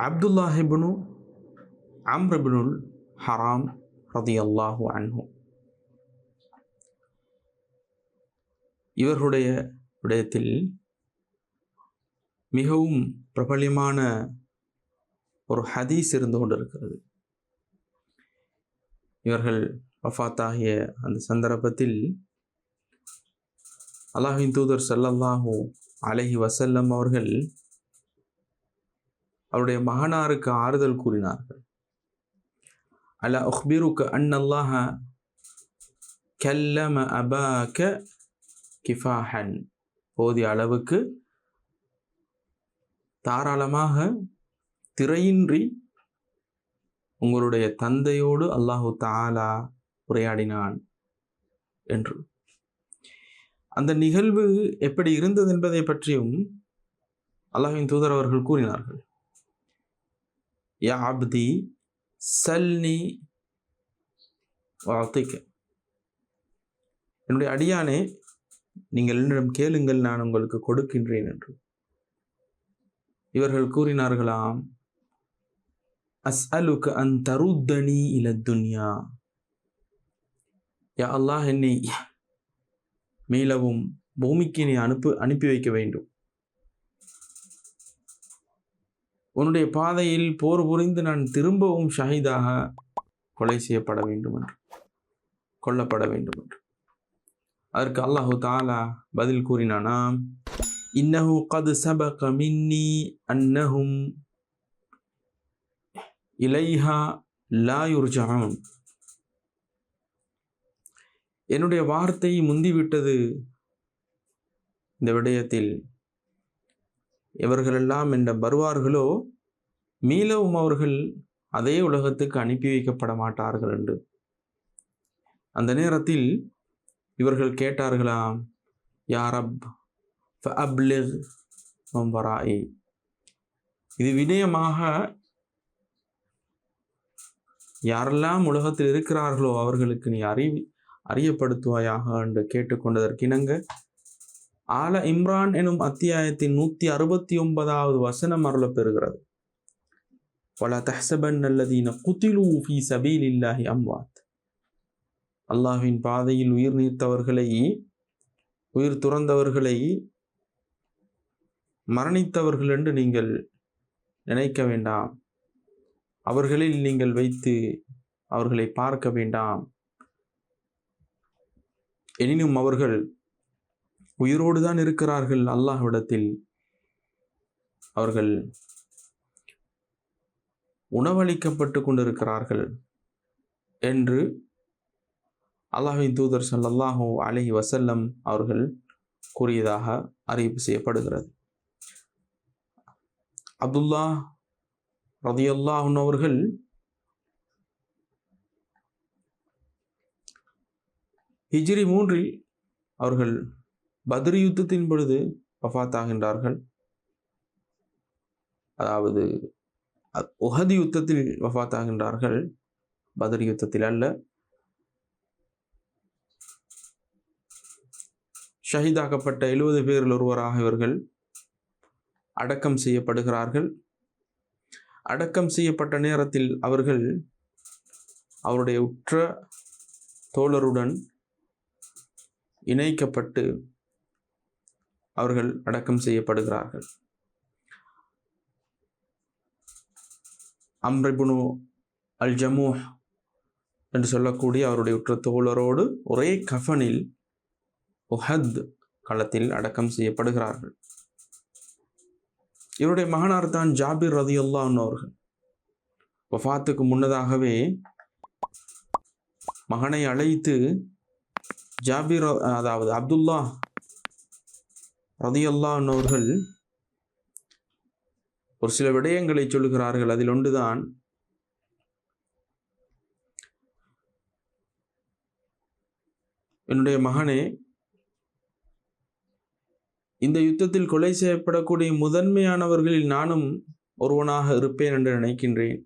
அப்துல்லாஹிபுனு அம்ரபினுல் ஹராம் ரதி அல்லாஹு அன்ஹு. இவர்களுடைய விடயத்தில் மிகவும் பிரபலியமான ஒரு ஹதீஸ் இருந்து கொண்டிருக்கிறது. இவர்கள் வஃத்தாகிய அந்த சந்தர்ப்பத்தில் அல்லாஹின் தூதர் ஸல்லல்லாஹு அலஹி வசல்லம் அவர்கள் அவருடைய மகனாருக்கு ஆறுதல் கூறினார்கள். அல உஹ்பிருக்கு அன்னல்லாஹ கல்லம அபாக கிஃபாஹன். போதிய அளவுக்கு தாராளமாக திரையின்றி உங்களுடைய தந்தையோடு அல்லாஹு தாலா உரையாடினான் என்று. அந்த நிகழ்வு எப்படி இருந்தது என்பதை பற்றியும் அல்லாஹின் தூதர் அவர்கள் கூறினார்கள். யா அப்தி சல்னி வாழ்த்திக்க என்னுடைய அடியானே நீங்கள் என்னிடம் கேளுங்கள் நான் உங்களுக்கு கொடுக்கின்றேன் என்று. இவர்கள் கூறினார்களாம் அஸ் அலுக்கு அன் தருத்தனி இல துன்யா. யா அல்லாஹ் என்னை மீளவும் பூமிக்கு நீ அனுப்பு அனுப்பி வைக்க வேண்டும். உன்னுடைய பாதையில் போர் புரிந்து நான் திரும்பவும் ஷஹீதாக கொலை செய்யப்பட வேண்டும் என்று கொல்லப்பட வேண்டும் என்று அதற்கு அல்லாஹு தாலா பதில் கூறினானாம் இன்னஹு கது சபக மின்னி அன்னஹும் இலைஹா லாயுர்ஜான் என்னுடைய வார்த்தை முந்திவிட்டது இந்த விடயத்தில். எவர்களெல்லாம் என்ற வருவார்களோ மீளவும் அவர்கள் அதே உலகத்துக்கு அனுப்பி வைக்கப்பட மாட்டார்கள் என்று. அந்த நேரத்தில் இவர்கள் கேட்டார்களாம் யாரப் அப்லிக் வராயி இது வினயமாக யாரெல்லாம் உலகத்தில் இருக்கிறார்களோ அவர்களுக்கு நீ அறி அறியப்படுத்துவாயாக? என்று கேட்டுக்கொண்டதற்கிணங்க ஆல இம்ரான் எனும் அத்தியாயத்தின் நூத்தி அறுபத்தி ஒன்பதாவது வசனம் அருள பெறுகிறது வல தஹ்சபன் அல்லதீன குத்திலு ஃபி சபீல் இல்லாஹி அம்வாத். அல்லாஹ்வின் பாதையில் உயிர் நீர்த்தவர்களை உயிர் துறந்தவர்களை மரணித்தவர்கள் என்று நீங்கள் நினைக்க வேண்டாம். அவர்களில் நீங்கள் வைத்து அவர்களை பார்க்க வேண்டாம். எனினும் அவர்கள் உயிரோடு தான் இருக்கிறார்கள் அல்லாஹ்விடத்தில். அவர்கள் உணவளிக்கப்பட்டு கொண்டிருக்கிறார்கள் என்று அல்லாஹின் தூதர் ஸல்லல்லாஹு அலஹி வசல்லம் அவர்கள் கூறியதாக அறிவிப்பு செய்யப்படுகிறது. அப்துல்லா ரதியுல்லாஹன் அவர்கள் ஹிஜ்ரி மூன்றில் அவர்கள் பத்ரி யுத்தத்தின் பொழுது வஃபாத்தாகின்றார்கள் அதாவது உஹதி யுத்தத்தில் வஃபாத்தாகின்றார்கள் பத்ரி யுத்தத்தில் அல்ல. ஷஹீதாக்கப்பட்ட எழுபது பேரில் ஒருவராக இவர்கள் அடக்கம் செய்யப்படுகிறார்கள். அடக்கம் செய்யப்பட்ட நேரத்தில் அவர்கள் அவருடைய உற்ற தோழருடன் இணைக்கப்பட்டு அவர்கள் அடக்கம் செய்யப்படுகிறார்கள். அம்ரிபுனு அல் ஜமூஹ் என்று சொல்லக்கூடிய அவருடைய உற்ற தோழரோடு ஒரே கஃபனில் உஹத் களத்தில் அடக்கம் செய்யப்படுகிறார்கள். இவருடைய மகனார் தான் ஜாபிர் ரதியுல்லா அவர்கள். வஃபாத்துக்கு முன்னதாகவே மகனை அழைத்து ஜாபிர் அதாவது அப்துல்லா ரதியுல்லா அவர்கள் ஒரு சில விடயங்களை சொல்லுகிறார்கள். அதில் ஒன்றுதான் என்னுடைய மகனே இந்த யுத்தத்தில் கொலை செய்யப்படக்கூடிய முதன்மையானவர்களில் நானும் ஒருவனாக இருப்பேன் என்று நினைக்கின்றேன்.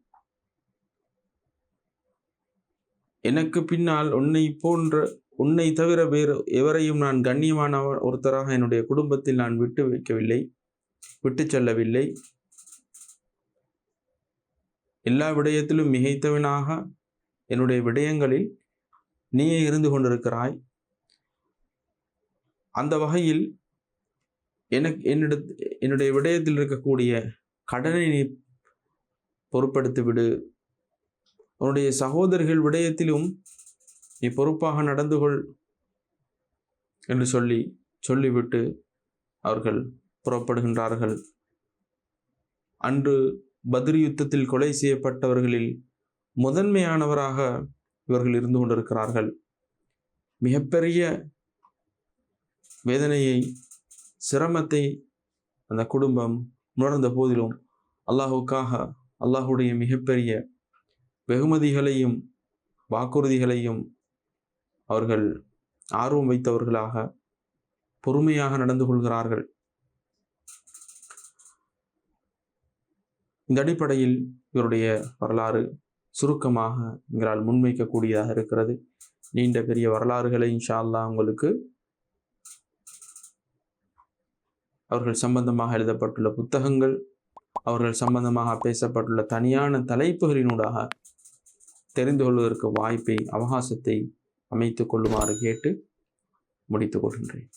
எனக்கு பின்னால் உன்னை போன்ற உன்னை தவிர வேறு எவரையும் நான் கண்ணியமான ஒருத்தராக என்னுடைய குடும்பத்தில் நான் விட்டு வைக்கவில்லை விட்டு செல்லவில்லை. எல்லா விடயத்திலும் மிகைத்தவனாக என்னுடைய விடயங்களில் நீயே இருந்து கொண்டிருக்கிறாய். அந்த வகையில் எனக்கு என்னிட என்னுடைய விடயத்தில் இருக்கக்கூடிய கடனை நீ பொறுப்படுத்தி விடு உன்னுடைய சகோதரர்கள் விடயத்திலும் நீ பொறுப்பாக நடந்து கொள் என்று சொல்லி சொல்லிவிட்டு அவர்கள் புறப்படுகின்றார்கள். அன்று பத்ரி யுத்தத்தில் கொலை செய்யப்பட்டவர்களில் முதன்மையானவராக இவர்கள் இருந்து கொண்டிருக்கிறார்கள். மிகப்பெரிய வேதனையை சிரமத்தை அந்த குடும்பம் உணர்ந்த போதிலும் அல்லாஹுக்காக அல்லாஹுடைய மிகப்பெரிய வெகுமதிகளையும் வாக்குறுதிகளையும் அவர்கள் ஆர்வம் வைத்தவர்களாக பொறுமையாக நடந்து கொள்கிறார்கள். இந்த அடிப்படையில் இவருடைய வரலாறு சுருக்கமாக எங்களால் முன்வைக்கக்கூடியதாக இருக்கிறது. நீண்ட பெரிய வரலாறுகளை இன்ஷா அல்லா உங்களுக்கு அவர்கள் சம்பந்தமாக எழுதப்பட்டுள்ள புத்தகங்கள் அவர்கள் சம்பந்தமாக பேசப்பட்டுள்ள தனியான தலைப்புகளினூடாக தெரிந்து கொள்வதற்கு வாய்ப்பை அவகாசத்தை அமைத்து கொள்ளுமாறு கேட்டு முடித்துக் கொள்கின்றேன்.